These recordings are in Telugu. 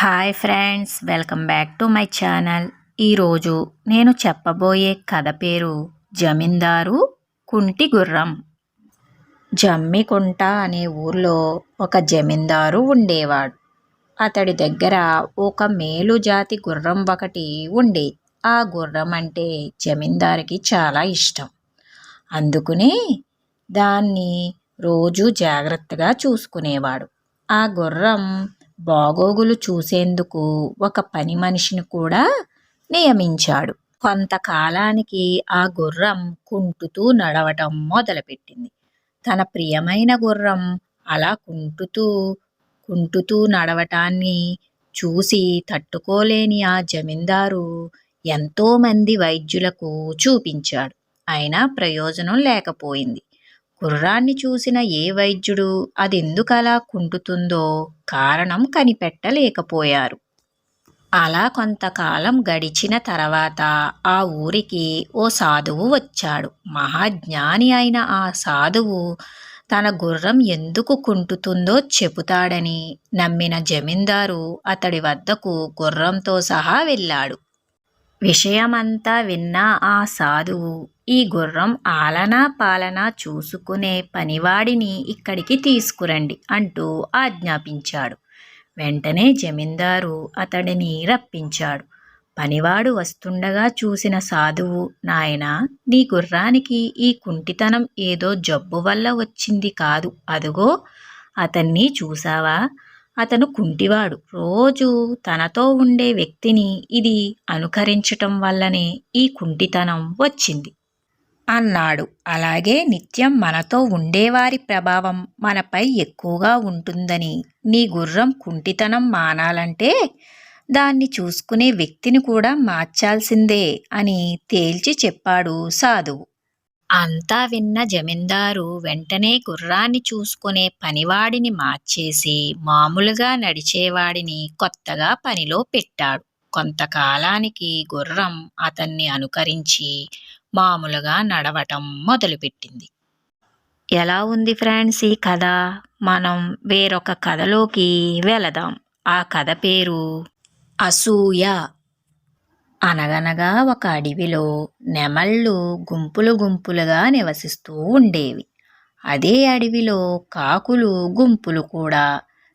Hi friends welcome back to my channel. ఈరోజు నేను చెప్పబోయే కథ పేరు జమీందారు కుంటి గుర్రం. జమ్మికుంట అనే ఊర్లో ఒక జమీందారు ఉండేవాడు. అతడి దగ్గర ఒక మేలు జాతి గుర్రం ఒకటి ఉండేది ఆ గుర్రం అంటే జమీందారికి చాలా ఇష్టం. అందుకునే దాన్ని రోజు జాగ్రత్తగా చూసుకునేవాడు. ఆ గుర్రం బాగోగులు చూసేందుకు ఒక పని మనిషిని కూడా నియమించాడు. కొంతకాలానికి ఆ గుర్రం కుంటుతూ నడవటం మొదలుపెట్టింది. తన ప్రియమైన గుర్రం అలా కుంటుతూ కుంటుతూ నడవటాన్ని చూసి తట్టుకోలేని ఆ జమీందారు ఎంతోమంది వైద్యులకు చూపించాడు. అయినా ప్రయోజనం లేకపోయింది. గుర్రాన్ని చూసిన ఏ వైద్యుడు అదెందుకలా కుంటుతుందో కారణం కనిపెట్టలేకపోయారు. అలా కొంతకాలం గడిచిన తర్వాత ఆ ఊరికి ఓ సాధువు వచ్చాడు. మహాజ్ఞాని అయిన ఆ సాధువు తన గుర్రం ఎందుకు కుంటుతుందో చెబుతాడని నమ్మిన జమీందారు అతడి వద్దకు గుర్రంతో సహా వెళ్ళాడు. విషయమంతా విన్న ఆ సాధువు. ఈ గుర్రం ఆలనా పాలనా చూసుకునే పనివాడిని ఇక్కడికి తీసుకురండి అంటూ ఆజ్ఞాపించాడు. వెంటనే జమీందారు అతడిని రప్పించాడు. పనివాడు వస్తుండగా చూసిన సాధువు నాయన నీ గుర్రానికి ఈ కుంటితనం ఏదో జబ్బు వల్ల వచ్చింది కాదు అదుగో అతన్ని చూసావా? అతను కుంటివాడు. రోజు తనతో ఉండే వ్యక్తిని ఇది అనుకరించటం వల్లనే ఈ కుంటితనం వచ్చింది. అన్నాడు. అలాగే నిత్యం మనతో ఉండేవారి ప్రభావం మనపై ఎక్కువగా ఉంటుందని నీ గుర్రం కుంటితనం మానాలంటే దాన్ని చూసుకునే వ్యక్తిని కూడా మార్చాల్సిందే అని తేల్చి చెప్పాడు సాధువు. అంతా విన్న జమీందారు వెంటనే గుర్రాన్ని చూసుకునే పనివాడిని మార్చేసి మామూలుగా నడిచేవాడిని కొత్తగా పనిలో పెట్టాడు. కొంతకాలానికి గుర్రం అతన్ని అనుకరించి మామూలుగా నడవటం మొదలుపెట్టింది. ఎలా ఉంది ఫ్రెండ్స్ ఈ కథ? మనం వేరొక కథలోకి వెళదాం. ఆ కథ పేరు అసూయ. అనగనగా ఒక అడవిలో నెమళ్ళు గుంపులు గుంపులుగా నివసిస్తూ ఉండేవి. అదే అడవిలో కాకులు గుంపులు కూడా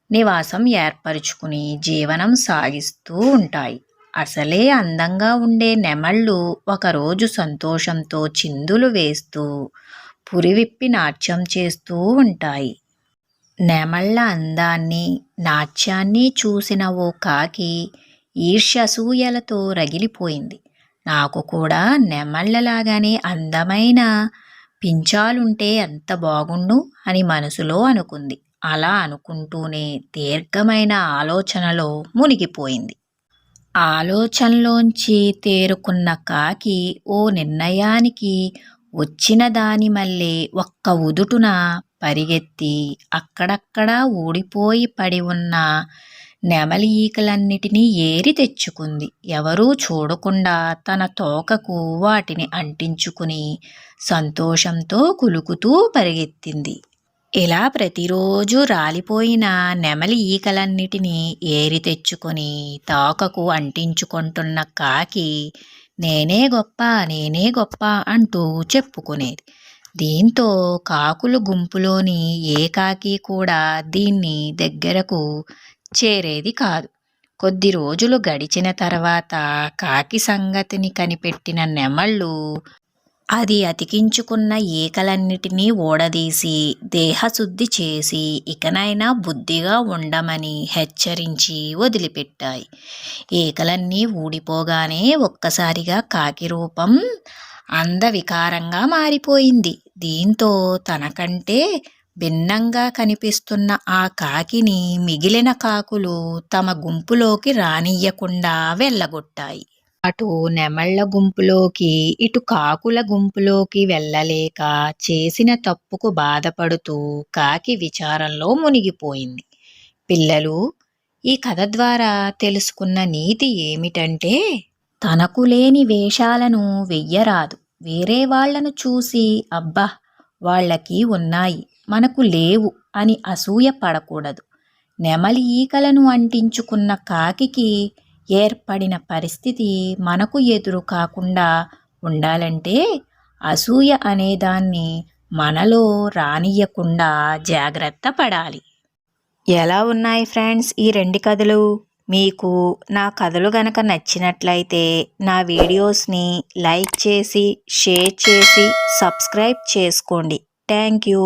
నివాసం ఏర్పరుచుకుని జీవనం సాగిస్తూ ఉంటాయి. అసలే అందంగా ఉండే నెమళ్ళు ఒకరోజు సంతోషంతో చిందులు వేస్తూ పురివిప్పి నాట్యం చేస్తూ ఉంటాయి. నెమళ్ళ అందాన్ని నాట్యాన్ని చూసిన ఓ కాకి ఈర్ష్యసూయలతో రగిలిపోయింది. నాకు కూడా నెమళ్ళలాగానే అందమైన పించాలుంటే ఎంత బాగుండు అని మనసులో అనుకుంది. అలా అనుకుంటూనే దీర్ఘమైన ఆలోచనలో మునిగిపోయింది. ఆలోచనలోంచి తేరుకున్న కాకి ఓ నిర్ణయానికి వచ్చిన దాని మళ్ళీ ఒక్క ఉదుటున పరిగెత్తి అక్కడక్కడా ఊడిపోయి పడి ఉన్న నెమలి ఈకలన్నిటినీ ఏరి తెచ్చుకుంది. ఎవరూ చూడకుండా తన తోకకు వాటిని అంటించుకుని సంతోషంతో కులుకుతూ పరిగెత్తింది. ఇలా ప్రతిరోజు రాలిపోయిన నెమలి ఈకలన్నిటినీ ఏరి తెచ్చుకొని తోకకు అంటించుకుంటున్న కాకి నేనే గొప్ప నేనే గొప్ప అంటూ చెప్పుకునేది. దీంతో కాకులు గుంపులోని ఏ కాకి కూడా దీన్ని దగ్గరకు చేరేది కాదు. కొద్ది రోజులు గడిచిన తర్వాత కాకి సంగతిని కనిపెట్టిన నెమళ్ళు అది అతికించుకున్న ఈకలన్నిటినీ ఊడదీసి దేహశుద్ధి చేసి ఇకనైనా బుద్ధిగా ఉండమని హెచ్చరించి వదిలిపెట్టాయి. ఈకలన్నీ ఊడిపోగానే ఒక్కసారిగా కాకి రూపం అందవికారంగా మారిపోయింది. దీంతో తనకంటే భిన్నంగా కనిపిస్తున్న ఆ కాకిని మిగిలిన కాకులు తమ గుంపులోకి రానియ్యకుండా వెళ్ళగొట్టాయి. అటు నెమళ్ళ గుంపులోకి ఇటు కాకుల గుంపులోకి వెళ్ళలేక చేసిన తప్పుకు బాధపడుతూ కాకి విచారంలో మునిగిపోయింది. పిల్లలు ఈ కథ ద్వారా తెలుసుకున్న నీతి ఏమిటంటే తనకు లేని వేషాలను వెయ్యరాదు. వేరే వాళ్ళను చూసి అబ్బా వాళ్ళకి ఉన్నాయి మనకు లేవు అని అసూయ పడకూడదు. నెమలి ఈకలను అంటించుకున్న కాకికి ఏర్పడిన పరిస్థితి మనకు ఎదురు కాకుండా ఉండాలంటే అసూయ అనేదాన్ని మనలో రానియకుండా జాగ్రత్త పడాలి. ఎలా ఉన్నాయి ఫ్రెండ్స్ ఈ రెండు కథలు? మీకు నా కథలు గనక నచ్చినట్లయితే నా వీడియోస్ని లైక్ చేసి షేర్ చేసి సబ్స్క్రైబ్ చేసుకోండి. Thank you.